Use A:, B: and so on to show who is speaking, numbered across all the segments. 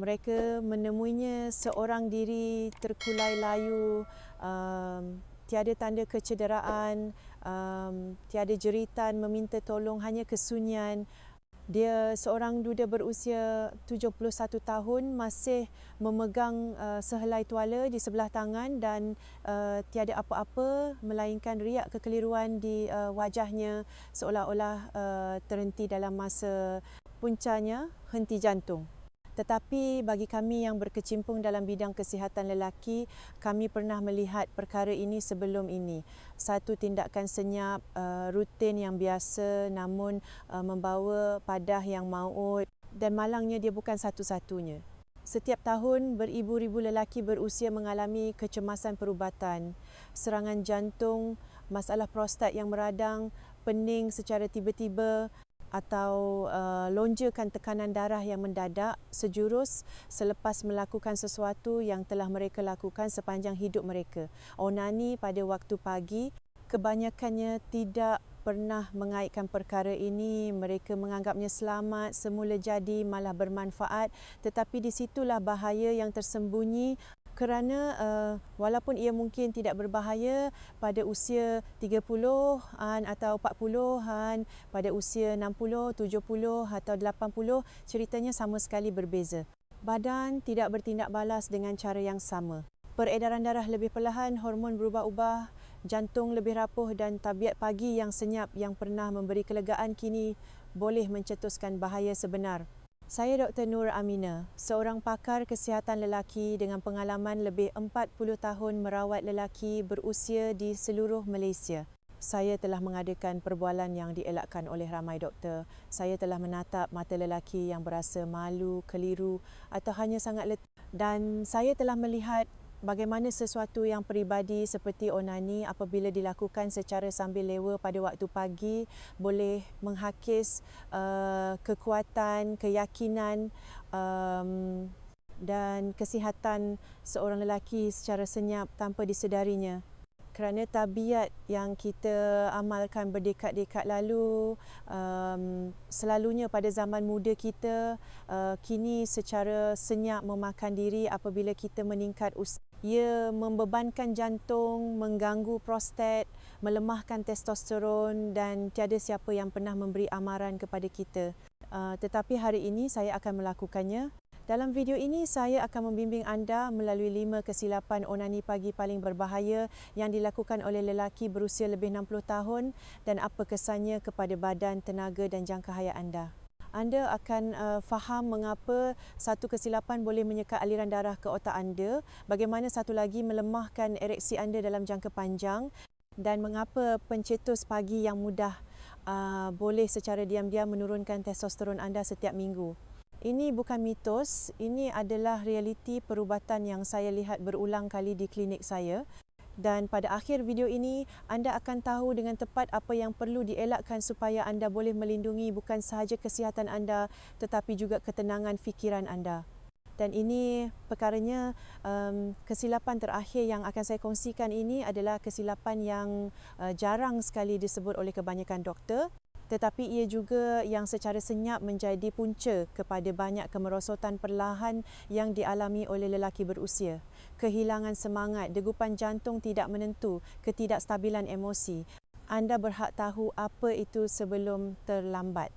A: Mereka menemuinya seorang diri terkulai layu, um, tiada tanda kecederaan, um, tiada jeritan meminta tolong, hanya kesunyian. Dia seorang duda berusia 71 tahun masih memegang uh, sehelai tuala di sebelah tangan dan uh, tiada apa-apa melainkan riak kekeliruan di uh, wajahnya seolah-olah uh, terhenti dalam masa puncanya henti jantung. Tetapi bagi kami yang berkecimpung dalam bidang kesihatan lelaki, kami pernah melihat perkara ini sebelum ini. Satu tindakan senyap uh, rutin yang biasa namun uh, membawa padah yang maut dan malangnya dia bukan satu-satunya. Setiap tahun beribu-ribu lelaki berusia mengalami kecemasan perubatan, serangan jantung, masalah prostat yang meradang, pening secara tiba-tiba, atau uh, lonjakan tekanan darah yang mendadak sejurus selepas melakukan sesuatu yang telah mereka lakukan sepanjang hidup mereka. Onani pada waktu pagi kebanyakannya tidak pernah mengaitkan perkara ini mereka menganggapnya selamat semula jadi malah bermanfaat tetapi di situlah bahaya yang tersembunyi kerana uh, walaupun ia mungkin tidak berbahaya pada usia 30-an atau 40-an, pada usia 60, 70 atau 80, ceritanya sama sekali berbeza. Badan tidak bertindak balas dengan cara yang sama. Peredaran darah lebih perlahan, hormon berubah-ubah, jantung lebih rapuh dan tabiat pagi yang senyap yang pernah memberi kelegaan kini boleh mencetuskan bahaya sebenar. Saya Dr. Nur Amina, seorang pakar kesihatan lelaki dengan pengalaman lebih 40 tahun merawat lelaki berusia di seluruh Malaysia. Saya telah mengadakan perbualan yang dielakkan oleh ramai doktor. Saya telah menatap mata lelaki yang berasa malu, keliru atau hanya sangat letih. Dan saya telah melihat bagaimana sesuatu yang peribadi seperti onani apabila dilakukan secara sambil lewa pada waktu pagi boleh menghakis uh, kekuatan, keyakinan um, dan kesihatan seorang lelaki secara senyap tanpa disedarinya. Kerana tabiat yang kita amalkan berdekad-dekad lalu um, selalunya pada zaman muda kita uh, kini secara senyap memakan diri apabila kita meningkat usia ia membebankan jantung, mengganggu prostat, melemahkan testosteron dan tiada siapa yang pernah memberi amaran kepada kita. Uh, tetapi hari ini saya akan melakukannya dalam video ini saya akan membimbing anda melalui lima kesilapan onani pagi paling berbahaya yang dilakukan oleh lelaki berusia lebih 60 tahun dan apa kesannya kepada badan, tenaga dan jangka hayat anda. Anda akan uh, faham mengapa satu kesilapan boleh menyekat aliran darah ke otak anda, bagaimana satu lagi melemahkan ereksi anda dalam jangka panjang dan mengapa pencetus pagi yang mudah uh, boleh secara diam-diam menurunkan testosteron anda setiap minggu. Ini bukan mitos, ini adalah realiti perubatan yang saya lihat berulang kali di klinik saya. Dan pada akhir video ini, anda akan tahu dengan tepat apa yang perlu dielakkan supaya anda boleh melindungi bukan sahaja kesihatan anda tetapi juga ketenangan fikiran anda. Dan ini perkaranya um, kesilapan terakhir yang akan saya kongsikan ini adalah kesilapan yang uh, jarang sekali disebut oleh kebanyakan doktor tetapi ia juga yang secara senyap menjadi punca kepada banyak kemerosotan perlahan yang dialami oleh lelaki berusia. Kehilangan semangat, degupan jantung tidak menentu, ketidakstabilan emosi. Anda berhak tahu apa itu sebelum terlambat.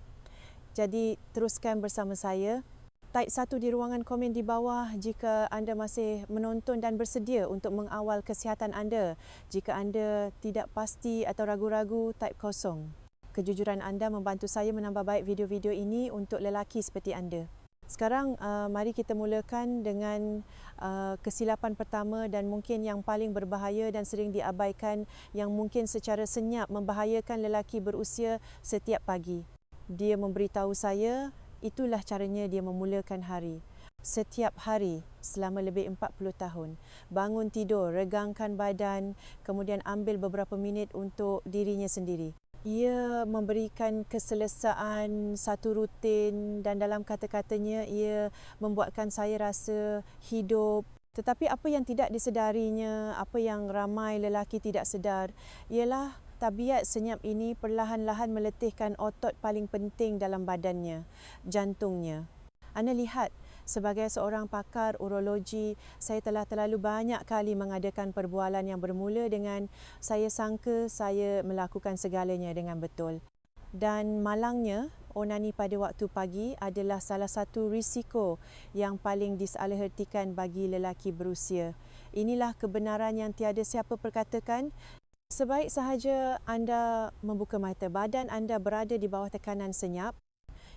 A: Jadi teruskan bersama saya. Type satu di ruangan komen di bawah jika anda masih menonton dan bersedia untuk mengawal kesihatan anda. Jika anda tidak pasti atau ragu-ragu, type kosong kejujuran anda membantu saya menambah baik video-video ini untuk lelaki seperti anda. Sekarang uh, mari kita mulakan dengan uh, kesilapan pertama dan mungkin yang paling berbahaya dan sering diabaikan yang mungkin secara senyap membahayakan lelaki berusia setiap pagi. Dia memberitahu saya itulah caranya dia memulakan hari. Setiap hari selama lebih 40 tahun. Bangun tidur, regangkan badan, kemudian ambil beberapa minit untuk dirinya sendiri ia memberikan keselesaan satu rutin dan dalam kata-katanya ia membuatkan saya rasa hidup. Tetapi apa yang tidak disedarinya apa yang ramai lelaki tidak sedar ialah tabiat senyap ini perlahan-lahan meletihkan otot paling penting dalam badannya jantungnya. Anda lihat Sebagai seorang pakar urologi, saya telah terlalu banyak kali mengadakan perbualan yang bermula dengan saya sangka saya melakukan segalanya dengan betul. Dan malangnya, onani pada waktu pagi adalah salah satu risiko yang paling disalahertikan bagi lelaki berusia. Inilah kebenaran yang tiada siapa perkatakan. Sebaik sahaja anda membuka mata badan anda berada di bawah tekanan senyap,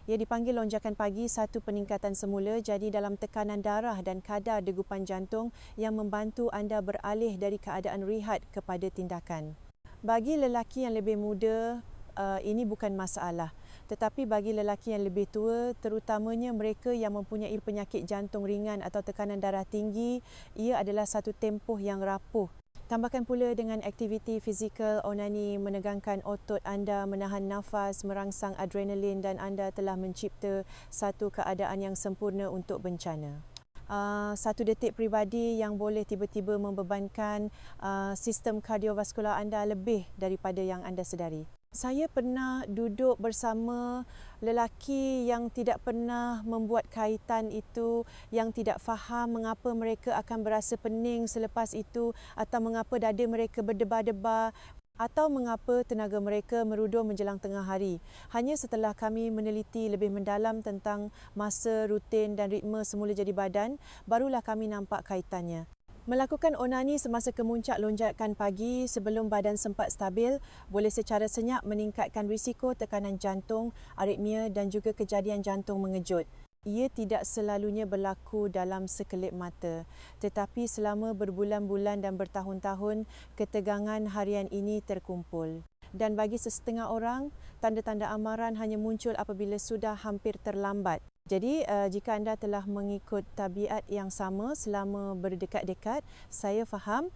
A: ia dipanggil lonjakan pagi satu peningkatan semula jadi dalam tekanan darah dan kadar degupan jantung yang membantu anda beralih dari keadaan rihat kepada tindakan. Bagi lelaki yang lebih muda, uh, ini bukan masalah. Tetapi bagi lelaki yang lebih tua, terutamanya mereka yang mempunyai penyakit jantung ringan atau tekanan darah tinggi, ia adalah satu tempoh yang rapuh Tambahkan pula dengan aktiviti fizikal onani menegangkan otot anda, menahan nafas, merangsang adrenalin dan anda telah mencipta satu keadaan yang sempurna untuk bencana. Uh, satu detik peribadi yang boleh tiba-tiba membebankan uh, sistem kardiovaskular anda lebih daripada yang anda sedari. Saya pernah duduk bersama lelaki yang tidak pernah membuat kaitan itu, yang tidak faham mengapa mereka akan berasa pening selepas itu atau mengapa dada mereka berdebar-debar atau mengapa tenaga mereka merudur menjelang tengah hari. Hanya setelah kami meneliti lebih mendalam tentang masa, rutin dan ritme semula jadi badan, barulah kami nampak kaitannya. Melakukan onani semasa kemuncak lonjakan pagi sebelum badan sempat stabil boleh secara senyap meningkatkan risiko tekanan jantung, aritmia dan juga kejadian jantung mengejut. Ia tidak selalunya berlaku dalam sekelip mata, tetapi selama berbulan-bulan dan bertahun-tahun, ketegangan harian ini terkumpul. Dan bagi sesetengah orang, tanda-tanda amaran hanya muncul apabila sudah hampir terlambat. Jadi uh, jika anda telah mengikut tabiat yang sama selama berdekat-dekat, saya faham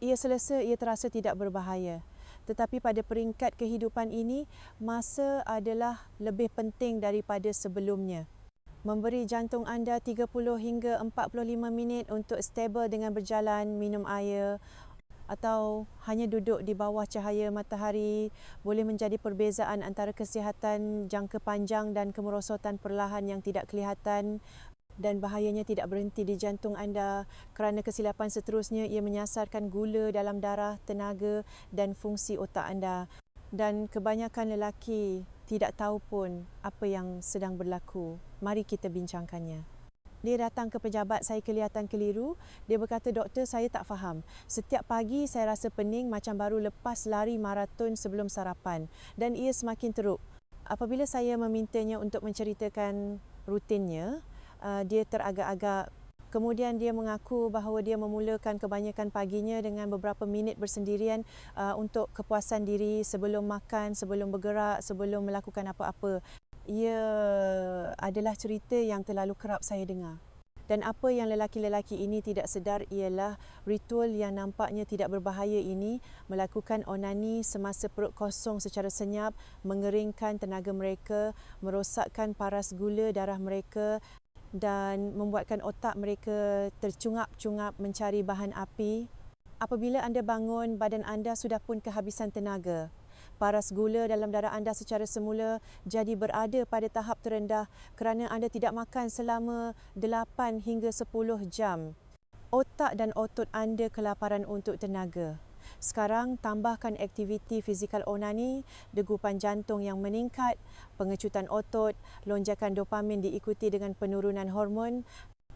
A: ia selesa ia terasa tidak berbahaya. Tetapi pada peringkat kehidupan ini, masa adalah lebih penting daripada sebelumnya. Memberi jantung anda 30 hingga 45 minit untuk stabil dengan berjalan, minum air, atau hanya duduk di bawah cahaya matahari boleh menjadi perbezaan antara kesihatan jangka panjang dan kemerosotan perlahan yang tidak kelihatan dan bahayanya tidak berhenti di jantung anda kerana kesilapan seterusnya ia menyasarkan gula dalam darah, tenaga dan fungsi otak anda dan kebanyakan lelaki tidak tahu pun apa yang sedang berlaku. Mari kita bincangkannya. Dia datang ke pejabat, saya kelihatan keliru. Dia berkata, doktor saya tak faham. Setiap pagi saya rasa pening macam baru lepas lari maraton sebelum sarapan. Dan ia semakin teruk. Apabila saya memintanya untuk menceritakan rutinnya, uh, dia teragak-agak Kemudian dia mengaku bahawa dia memulakan kebanyakan paginya dengan beberapa minit bersendirian uh, untuk kepuasan diri sebelum makan, sebelum bergerak, sebelum melakukan apa-apa ia adalah cerita yang terlalu kerap saya dengar. Dan apa yang lelaki-lelaki ini tidak sedar ialah ritual yang nampaknya tidak berbahaya ini melakukan onani semasa perut kosong secara senyap, mengeringkan tenaga mereka, merosakkan paras gula darah mereka dan membuatkan otak mereka tercungap-cungap mencari bahan api. Apabila anda bangun, badan anda sudah pun kehabisan tenaga paras gula dalam darah anda secara semula jadi berada pada tahap terendah kerana anda tidak makan selama 8 hingga 10 jam. Otak dan otot anda kelaparan untuk tenaga. Sekarang tambahkan aktiviti fizikal onani, degupan jantung yang meningkat, pengecutan otot, lonjakan dopamin diikuti dengan penurunan hormon,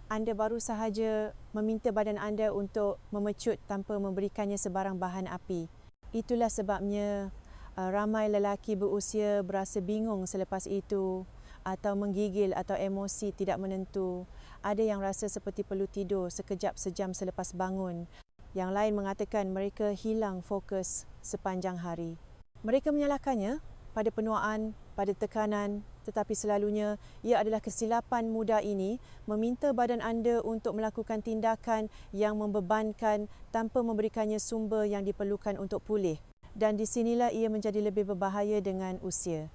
A: anda baru sahaja meminta badan anda untuk memecut tanpa memberikannya sebarang bahan api. Itulah sebabnya ramai lelaki berusia berasa bingung selepas itu atau menggigil atau emosi tidak menentu. Ada yang rasa seperti perlu tidur sekejap sejam selepas bangun. Yang lain mengatakan mereka hilang fokus sepanjang hari. Mereka menyalahkannya pada penuaan, pada tekanan, tetapi selalunya ia adalah kesilapan muda ini meminta badan anda untuk melakukan tindakan yang membebankan tanpa memberikannya sumber yang diperlukan untuk pulih dan di sinilah ia menjadi lebih berbahaya dengan usia.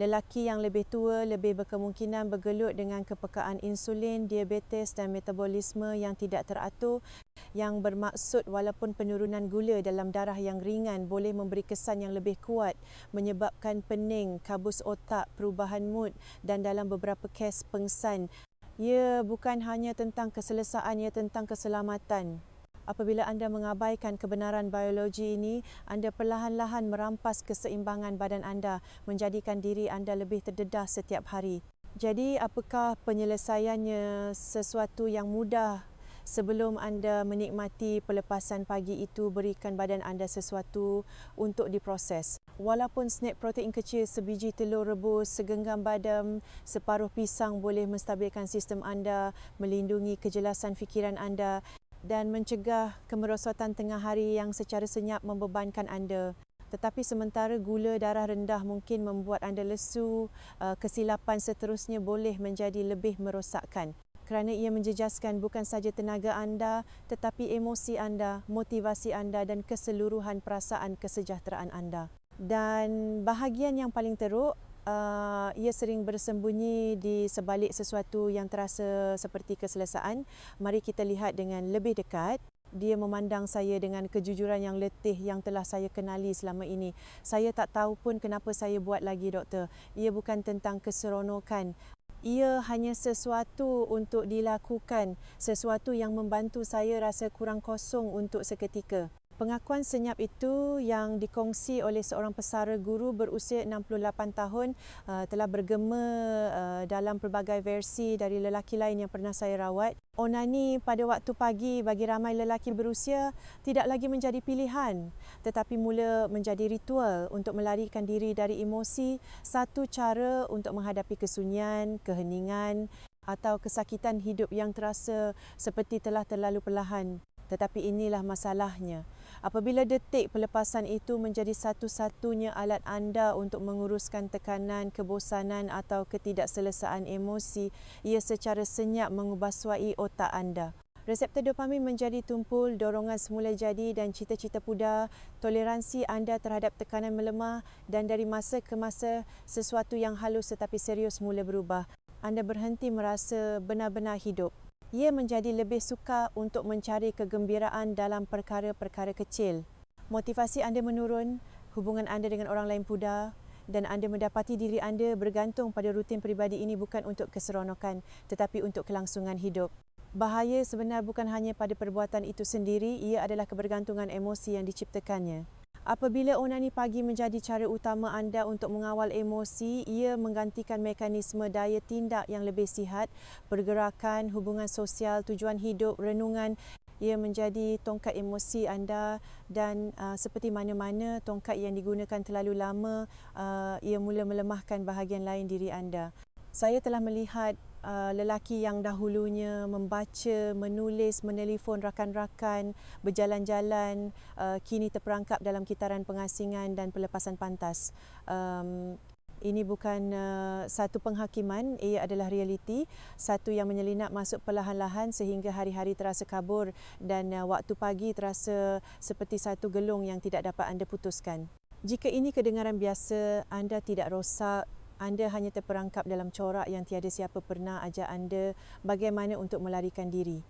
A: Lelaki yang lebih tua lebih berkemungkinan bergelut dengan kepekaan insulin, diabetes dan metabolisme yang tidak teratur yang bermaksud walaupun penurunan gula dalam darah yang ringan boleh memberi kesan yang lebih kuat menyebabkan pening, kabus otak, perubahan mood dan dalam beberapa kes pengsan Ia bukan hanya tentang keselesaan, ia tentang keselamatan. Apabila anda mengabaikan kebenaran biologi ini, anda perlahan-lahan merampas keseimbangan badan anda, menjadikan diri anda lebih terdedah setiap hari. Jadi, apakah penyelesaiannya sesuatu yang mudah sebelum anda menikmati pelepasan pagi itu berikan badan anda sesuatu untuk diproses. Walaupun snack protein kecil sebiji telur rebus, segenggam badam, separuh pisang boleh menstabilkan sistem anda, melindungi kejelasan fikiran anda dan mencegah kemerosotan tengah hari yang secara senyap membebankan anda. Tetapi sementara gula darah rendah mungkin membuat anda lesu, uh, kesilapan seterusnya boleh menjadi lebih merosakkan kerana ia menjejaskan bukan saja tenaga anda tetapi emosi anda, motivasi anda dan keseluruhan perasaan kesejahteraan anda. Dan bahagian yang paling teruk Uh, ia sering bersembunyi di sebalik sesuatu yang terasa seperti keselesaan. Mari kita lihat dengan lebih dekat. Dia memandang saya dengan kejujuran yang letih yang telah saya kenali selama ini. Saya tak tahu pun kenapa saya buat lagi doktor. Ia bukan tentang keseronokan ia hanya sesuatu untuk dilakukan, sesuatu yang membantu saya rasa kurang kosong untuk seketika. Pengakuan senyap itu yang dikongsi oleh seorang pesara guru berusia 68 tahun uh, telah bergema uh, dalam pelbagai versi dari lelaki lain yang pernah saya rawat. Onani pada waktu pagi bagi ramai lelaki berusia tidak lagi menjadi pilihan tetapi mula menjadi ritual untuk melarikan diri dari emosi, satu cara untuk menghadapi kesunyian, keheningan atau kesakitan hidup yang terasa seperti telah terlalu perlahan. Tetapi inilah masalahnya. Apabila detik pelepasan itu menjadi satu-satunya alat anda untuk menguruskan tekanan, kebosanan atau ketidakselesaan emosi, ia secara senyap mengubahsuai otak anda. Reseptor dopamin menjadi tumpul, dorongan semula jadi dan cita-cita pudar, toleransi anda terhadap tekanan melemah dan dari masa ke masa sesuatu yang halus tetapi serius mula berubah. Anda berhenti merasa benar-benar hidup ia menjadi lebih suka untuk mencari kegembiraan dalam perkara-perkara kecil. Motivasi anda menurun, hubungan anda dengan orang lain pudar dan anda mendapati diri anda bergantung pada rutin peribadi ini bukan untuk keseronokan tetapi untuk kelangsungan hidup. Bahaya sebenar bukan hanya pada perbuatan itu sendiri, ia adalah kebergantungan emosi yang diciptakannya. Apabila onani pagi menjadi cara utama anda untuk mengawal emosi, ia menggantikan mekanisme daya tindak yang lebih sihat, pergerakan, hubungan sosial, tujuan hidup, renungan. Ia menjadi tongkat emosi anda dan uh, seperti mana-mana tongkat yang digunakan terlalu lama, uh, ia mula melemahkan bahagian lain diri anda. Saya telah melihat Uh, lelaki yang dahulunya membaca, menulis, menelefon rakan-rakan, berjalan-jalan, uh, kini terperangkap dalam kitaran pengasingan dan pelepasan pantas. Um, ini bukan uh, satu penghakiman, ia adalah realiti, satu yang menyelinap masuk perlahan-lahan sehingga hari-hari terasa kabur dan uh, waktu pagi terasa seperti satu gelung yang tidak dapat anda putuskan. Jika ini kedengaran biasa, anda tidak rosak, anda hanya terperangkap dalam corak yang tiada siapa pernah ajar anda bagaimana untuk melarikan diri.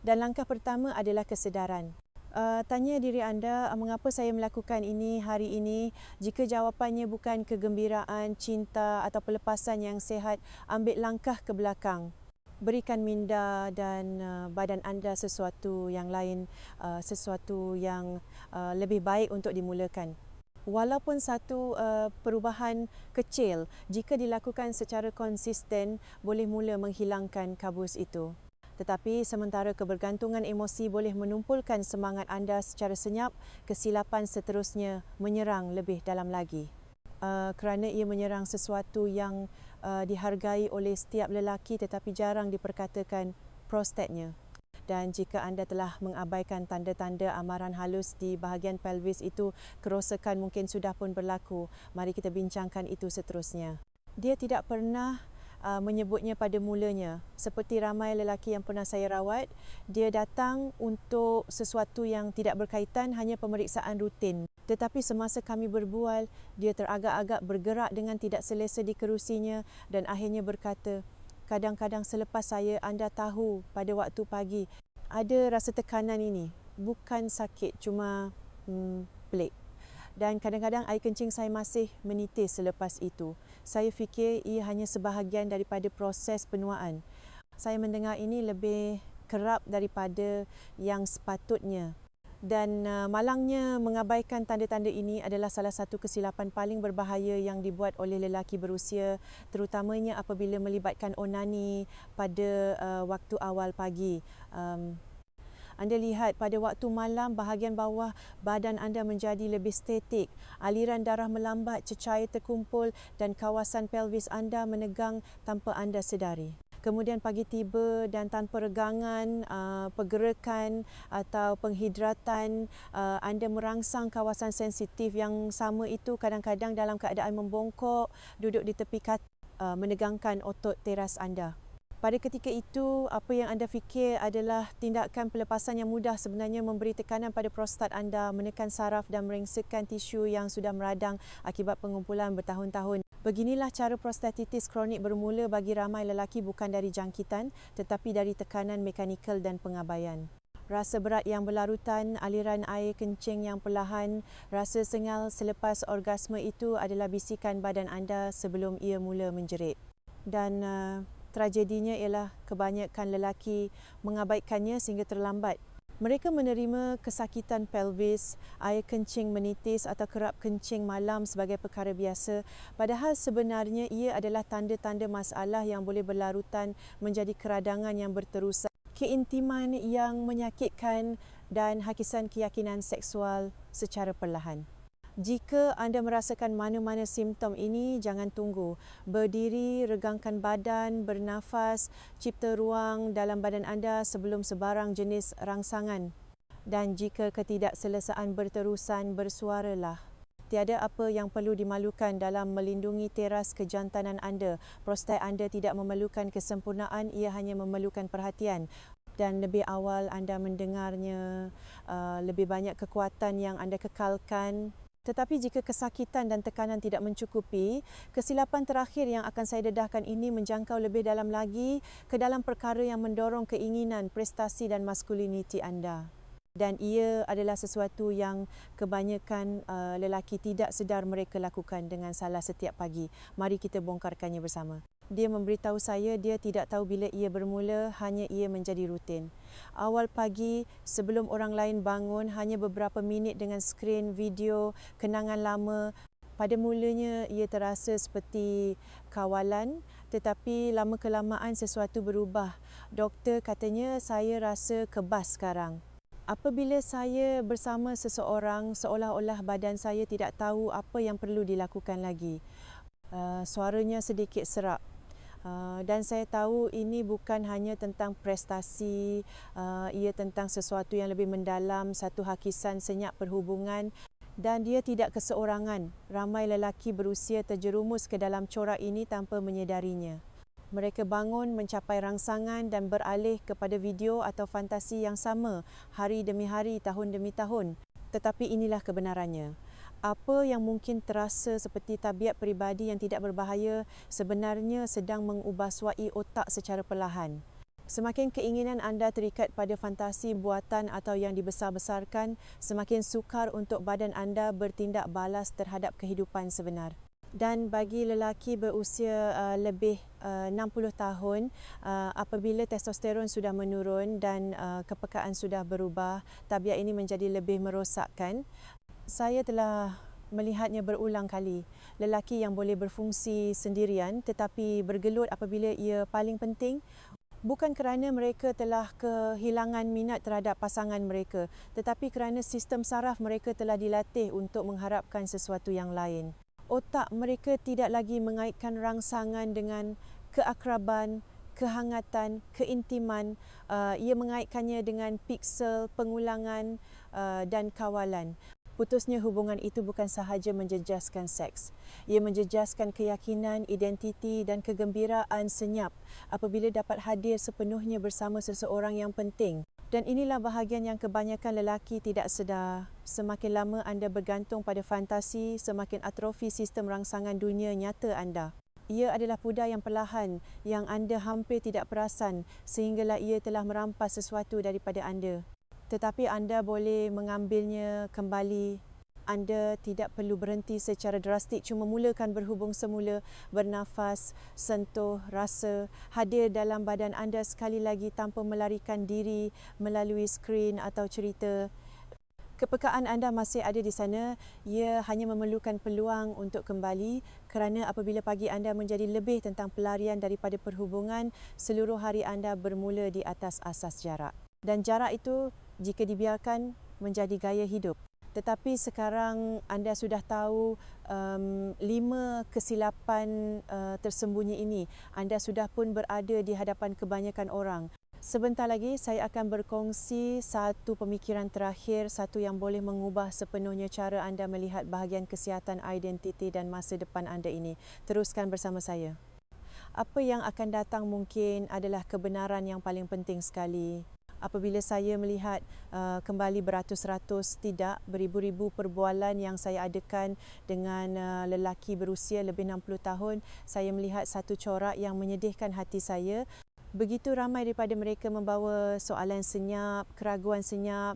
A: Dan langkah pertama adalah kesedaran. Uh, tanya diri anda mengapa saya melakukan ini hari ini jika jawapannya bukan kegembiraan, cinta atau pelepasan yang sehat ambil langkah ke belakang berikan minda dan uh, badan anda sesuatu yang lain uh, sesuatu yang uh, lebih baik untuk dimulakan walaupun satu uh, perubahan kecil jika dilakukan secara konsisten boleh mula menghilangkan kabus itu. Tetapi sementara kebergantungan emosi boleh menumpulkan semangat anda secara senyap kesilapan seterusnya menyerang lebih dalam lagi. Uh, kerana ia menyerang sesuatu yang uh, dihargai oleh setiap lelaki tetapi jarang diperkatakan prostatnya dan jika anda telah mengabaikan tanda-tanda amaran halus di bahagian pelvis itu kerosakan mungkin sudah pun berlaku. Mari kita bincangkan itu seterusnya. Dia tidak pernah uh, menyebutnya pada mulanya. Seperti ramai lelaki yang pernah saya rawat dia datang untuk sesuatu yang tidak berkaitan hanya pemeriksaan rutin. Tetapi semasa kami berbual dia teragak-agak bergerak dengan tidak selesa di kerusinya dan akhirnya berkata kadang-kadang selepas saya anda tahu pada waktu pagi ada rasa tekanan ini. Bukan sakit cuma hmm, pelik. Dan kadang-kadang air kencing saya masih menitis selepas itu. Saya fikir ia hanya sebahagian daripada proses penuaan. Saya mendengar ini lebih kerap daripada yang sepatutnya. Dan uh, malangnya mengabaikan tanda-tanda ini adalah salah satu kesilapan paling berbahaya yang dibuat oleh lelaki berusia terutamanya apabila melibatkan onani pada uh, waktu awal pagi. Um, anda lihat pada waktu malam bahagian bawah badan anda menjadi lebih statik, aliran darah melambat, cecair terkumpul dan kawasan pelvis anda menegang tanpa anda sedari. Kemudian pagi tiba dan tanpa regangan, uh, pergerakan atau penghidratan, uh, anda merangsang kawasan sensitif yang sama itu kadang-kadang dalam keadaan membongkok, duduk di tepi kat, uh, menegangkan otot teras anda. Pada ketika itu, apa yang anda fikir adalah tindakan pelepasan yang mudah sebenarnya memberi tekanan pada prostat anda, menekan saraf dan meringsakan tisu yang sudah meradang akibat pengumpulan bertahun-tahun. Beginilah cara prostatitis kronik bermula bagi ramai lelaki bukan dari jangkitan tetapi dari tekanan mekanikal dan pengabaian. Rasa berat yang berlarutan, aliran air kencing yang perlahan, rasa sengal selepas orgasme itu adalah bisikan badan anda sebelum ia mula menjerit. Dan uh, tragedinya ialah kebanyakan lelaki mengabaikannya sehingga terlambat. Mereka menerima kesakitan pelvis, air kencing menitis atau kerap kencing malam sebagai perkara biasa padahal sebenarnya ia adalah tanda-tanda masalah yang boleh berlarutan menjadi keradangan yang berterusan, keintiman yang menyakitkan dan hakisan keyakinan seksual secara perlahan. Jika anda merasakan mana-mana simptom ini, jangan tunggu. Berdiri, regangkan badan, bernafas, cipta ruang dalam badan anda sebelum sebarang jenis rangsangan. Dan jika ketidakselesaan berterusan, bersuaralah. Tiada apa yang perlu dimalukan dalam melindungi teras kejantanan anda. Prostat anda tidak memerlukan kesempurnaan, ia hanya memerlukan perhatian dan lebih awal anda mendengarnya, uh, lebih banyak kekuatan yang anda kekalkan tetapi jika kesakitan dan tekanan tidak mencukupi, kesilapan terakhir yang akan saya dedahkan ini menjangkau lebih dalam lagi ke dalam perkara yang mendorong keinginan, prestasi dan maskuliniti anda. Dan ia adalah sesuatu yang kebanyakan uh, lelaki tidak sedar mereka lakukan dengan salah setiap pagi. Mari kita bongkarkannya bersama. Dia memberitahu saya dia tidak tahu bila ia bermula, hanya ia menjadi rutin. Awal pagi, sebelum orang lain bangun, hanya beberapa minit dengan skrin video kenangan lama. Pada mulanya, ia terasa seperti kawalan tetapi lama kelamaan sesuatu berubah. Doktor katanya saya rasa kebas sekarang. Apabila saya bersama seseorang, seolah-olah badan saya tidak tahu apa yang perlu dilakukan lagi. Uh, suaranya sedikit serak. Uh, dan saya tahu ini bukan hanya tentang prestasi, uh, ia tentang sesuatu yang lebih mendalam, satu hakisan senyap perhubungan dan dia tidak keseorangan. Ramai lelaki berusia terjerumus ke dalam corak ini tanpa menyedarinya. Mereka bangun mencapai rangsangan dan beralih kepada video atau fantasi yang sama hari demi hari, tahun demi tahun. Tetapi inilah kebenarannya apa yang mungkin terasa seperti tabiat peribadi yang tidak berbahaya sebenarnya sedang mengubah suai otak secara perlahan. Semakin keinginan anda terikat pada fantasi buatan atau yang dibesar-besarkan, semakin sukar untuk badan anda bertindak balas terhadap kehidupan sebenar. Dan bagi lelaki berusia uh, lebih uh, 60 tahun, uh, apabila testosteron sudah menurun dan uh, kepekaan sudah berubah, tabiat ini menjadi lebih merosakkan saya telah melihatnya berulang kali. Lelaki yang boleh berfungsi sendirian tetapi bergelut apabila ia paling penting bukan kerana mereka telah kehilangan minat terhadap pasangan mereka tetapi kerana sistem saraf mereka telah dilatih untuk mengharapkan sesuatu yang lain. Otak mereka tidak lagi mengaitkan rangsangan dengan keakraban, kehangatan, keintiman. Uh, ia mengaitkannya dengan piksel, pengulangan uh, dan kawalan. Putusnya hubungan itu bukan sahaja menjejaskan seks. Ia menjejaskan keyakinan, identiti dan kegembiraan senyap apabila dapat hadir sepenuhnya bersama seseorang yang penting. Dan inilah bahagian yang kebanyakan lelaki tidak sedar. Semakin lama anda bergantung pada fantasi, semakin atrofi sistem rangsangan dunia nyata anda. Ia adalah pudar yang perlahan yang anda hampir tidak perasan sehinggalah ia telah merampas sesuatu daripada anda tetapi anda boleh mengambilnya kembali. Anda tidak perlu berhenti secara drastik cuma mulakan berhubung semula bernafas sentuh rasa hadir dalam badan anda sekali lagi tanpa melarikan diri melalui skrin atau cerita. Kepekaan anda masih ada di sana. Ia hanya memerlukan peluang untuk kembali kerana apabila pagi anda menjadi lebih tentang pelarian daripada perhubungan seluruh hari anda bermula di atas asas jarak. Dan jarak itu jika dibiarkan menjadi gaya hidup tetapi sekarang anda sudah tahu um, lima kesilapan uh, tersembunyi ini. Anda sudah pun berada di hadapan kebanyakan orang. Sebentar lagi saya akan berkongsi satu pemikiran terakhir, satu yang boleh mengubah sepenuhnya cara anda melihat bahagian kesihatan identiti dan masa depan anda ini. Teruskan bersama saya. Apa yang akan datang mungkin adalah kebenaran yang paling penting sekali apabila saya melihat uh, kembali beratus-ratus tidak beribu-ribu perbualan yang saya adakan dengan uh, lelaki berusia lebih 60 tahun saya melihat satu corak yang menyedihkan hati saya. Begitu ramai daripada mereka membawa soalan senyap keraguan senyap.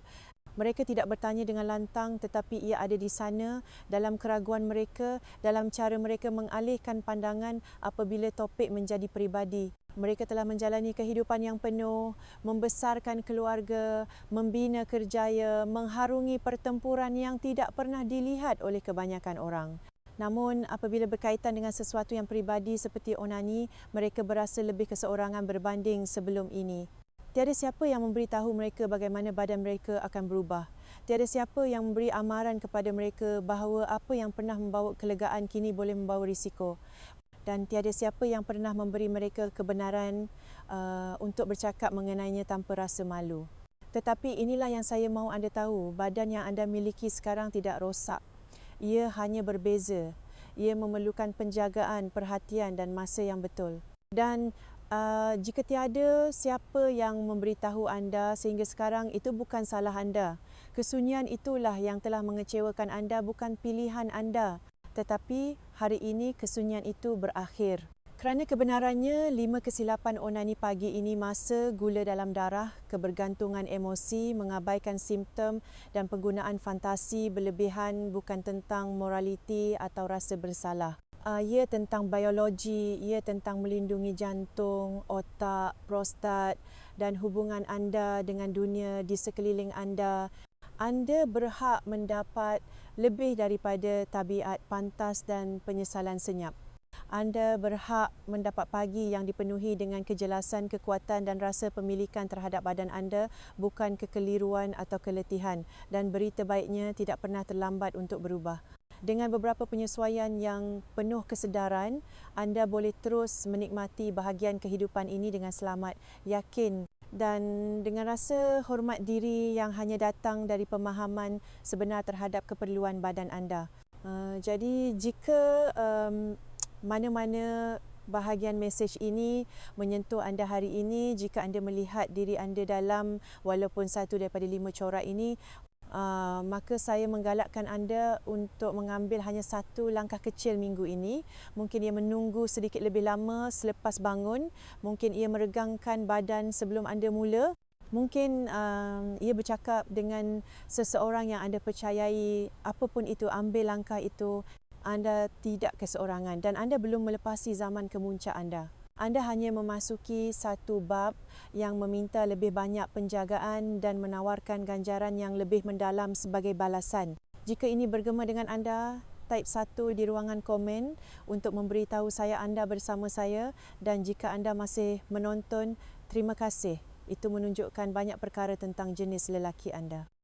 A: Mereka tidak bertanya dengan lantang tetapi ia ada di sana dalam keraguan mereka dalam cara mereka mengalihkan pandangan apabila topik menjadi peribadi mereka telah menjalani kehidupan yang penuh, membesarkan keluarga, membina kerjaya, mengharungi pertempuran yang tidak pernah dilihat oleh kebanyakan orang. Namun apabila berkaitan dengan sesuatu yang peribadi seperti onani, mereka berasa lebih keseorangan berbanding sebelum ini. Tiada siapa yang memberitahu mereka bagaimana badan mereka akan berubah. Tiada siapa yang memberi amaran kepada mereka bahawa apa yang pernah membawa kelegaan kini boleh membawa risiko dan tiada siapa yang pernah memberi mereka kebenaran uh, untuk bercakap mengenainya tanpa rasa malu. Tetapi inilah yang saya mahu anda tahu, badan yang anda miliki sekarang tidak rosak. Ia hanya berbeza. Ia memerlukan penjagaan, perhatian dan masa yang betul. Dan uh, jika tiada siapa yang memberitahu anda sehingga sekarang itu bukan salah anda. Kesunyian itulah yang telah mengecewakan anda bukan pilihan anda. Tetapi hari ini kesunyian itu berakhir. Kerana kebenarannya, lima kesilapan onani pagi ini masa gula dalam darah, kebergantungan emosi, mengabaikan simptom dan penggunaan fantasi berlebihan bukan tentang moraliti atau rasa bersalah. Uh, ia tentang biologi, ia tentang melindungi jantung, otak, prostat dan hubungan anda dengan dunia di sekeliling anda. Anda berhak mendapat lebih daripada tabiat pantas dan penyesalan senyap. Anda berhak mendapat pagi yang dipenuhi dengan kejelasan, kekuatan dan rasa pemilikan terhadap badan anda, bukan kekeliruan atau keletihan. Dan berita baiknya tidak pernah terlambat untuk berubah. Dengan beberapa penyesuaian yang penuh kesedaran, anda boleh terus menikmati bahagian kehidupan ini dengan selamat, yakin dan dengan rasa hormat diri yang hanya datang dari pemahaman sebenar terhadap keperluan badan anda. Uh, jadi jika um, mana-mana bahagian mesej ini menyentuh anda hari ini jika anda melihat diri anda dalam walaupun satu daripada lima corak ini Uh, maka saya menggalakkan anda untuk mengambil hanya satu langkah kecil minggu ini. Mungkin ia menunggu sedikit lebih lama selepas bangun. Mungkin ia meregangkan badan sebelum anda mula. Mungkin uh, ia bercakap dengan seseorang yang anda percayai. Apapun itu, ambil langkah itu. Anda tidak keseorangan dan anda belum melepasi zaman kemuncak anda. Anda hanya memasuki satu bab yang meminta lebih banyak penjagaan dan menawarkan ganjaran yang lebih mendalam sebagai balasan. Jika ini bergema dengan anda, type satu di ruangan komen untuk memberitahu saya anda bersama saya dan jika anda masih menonton, terima kasih. Itu menunjukkan banyak perkara tentang jenis lelaki anda.